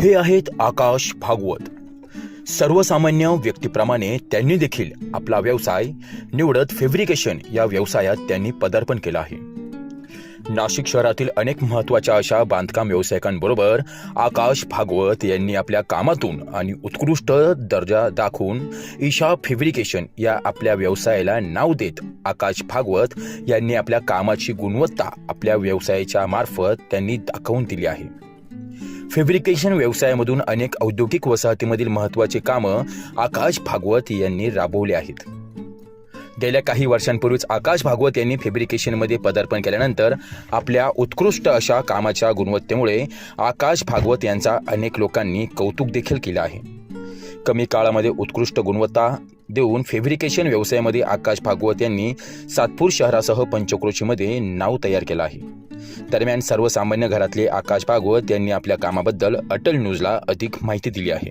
हे आहेत आकाश भागवत. सर्वसामान्य व्यक्तीप्रमाणे त्यांनी देखील आपला व्यवसाय निवडत फेब्रिकेशन या व्यवसायात त्यांनी पदार्पण केलं आहे. नाशिक शहरातील अनेक महत्त्वाच्या अशा बांधकाम व्यावसायिकांबरोबर आकाश भागवत यांनी आपल्या कामातून आणि उत्कृष्ट दर्जा दाखवून ईशा फेब्रिकेशन या आपल्या व्यवसायाला नाव देत आकाश भागवत यांनी आपल्या कामाची गुणवत्ता आपल्या व्यवसायाच्या मार्फत त्यांनी दाखवून दिली आहे. फेब्रिकेशन व्यवसायामधून अनेक औद्योगिक वसाहतीमधील महत्त्वाचे कामं आकाश भागवत यांनी राबवले आहेत. गेल्या काही वर्षांपूर्वीच आकाश भागवत यांनी फेब्रिकेशनमध्ये पदार्पण केल्यानंतर आपल्या उत्कृष्ट अशा कामाच्या गुणवत्तेमुळे आकाश भागवत यांचा अनेक लोकांनी कौतुक देखील केलं आहे. कमी काळामध्ये उत्कृष्ट गुणवत्ता देऊन फेब्रिकेशन व्यवसायामध्ये आकाश भागवत यांनी सातपूर शहरासह पंचक्रोशीमध्ये नाव तयार केलं आहे. दरम्यान सर्वसामान्य घरातले आकाश भागवत यांनी आपल्या कामाबद्दल अटल न्यूजला अधिक माहिती दिली आहे.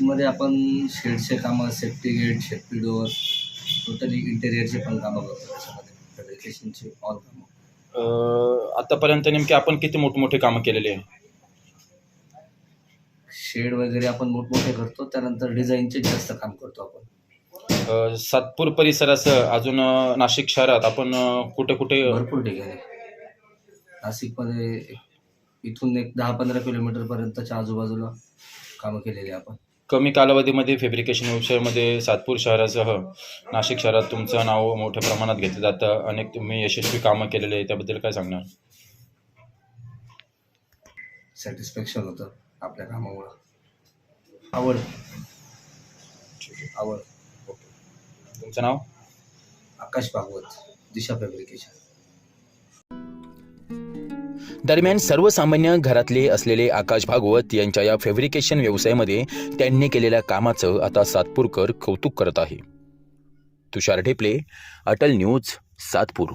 मध्ये आपण शेडचे कामं safety gate safety door totally इंटेरियरचे पण कामं करतो त्याच्यामध्ये. फॅब्रिकेशनचे ऑल कामं. आतापर्यंत नेमके आपण किती मोठमोठे कामं केलेले आहे? शेड वगैरे आपण मोठमोठे करतो त्यानंतर डिझाईनचे जास्त काम करतो आपण. सातपूर परिसरासह अजून नाशिक शहरात आपण कुठे कुठे भरपूर ठिकाणी. नाशिकमध्ये इथून एक दहा पंधरा किलोमीटर पर्यंतच्या आजूबाजूला कामं केलेली आपण. कमी कालावधीमध्ये फेब्रिकेशन व्यवसायामध्ये सातपूर शहरासह नाशिक शहरात तुमचं नाव मोठ्या प्रमाणात घेतलं जातं. अनेक तुम्ही यशस्वी कामं केलेले आहे त्याबद्दल काय सांगणार? सॅटिस्फॅक्शन होतं आपल्या कामामुळं. आवड. आवड. तुमचं नाव? आकाश भागवत दिशा फॅब्रिकेशन दरम्यान सर्वसामान्य घरातले असलेले आकाश भागवत यांच्या या फेब्रिकेशन व्यवसायामध्ये त्यांनी केलेल्या कामाचं आता सातपूरकर कौतुक करत आहे. तुषार ढेपले अटल न्यूज सातपूर.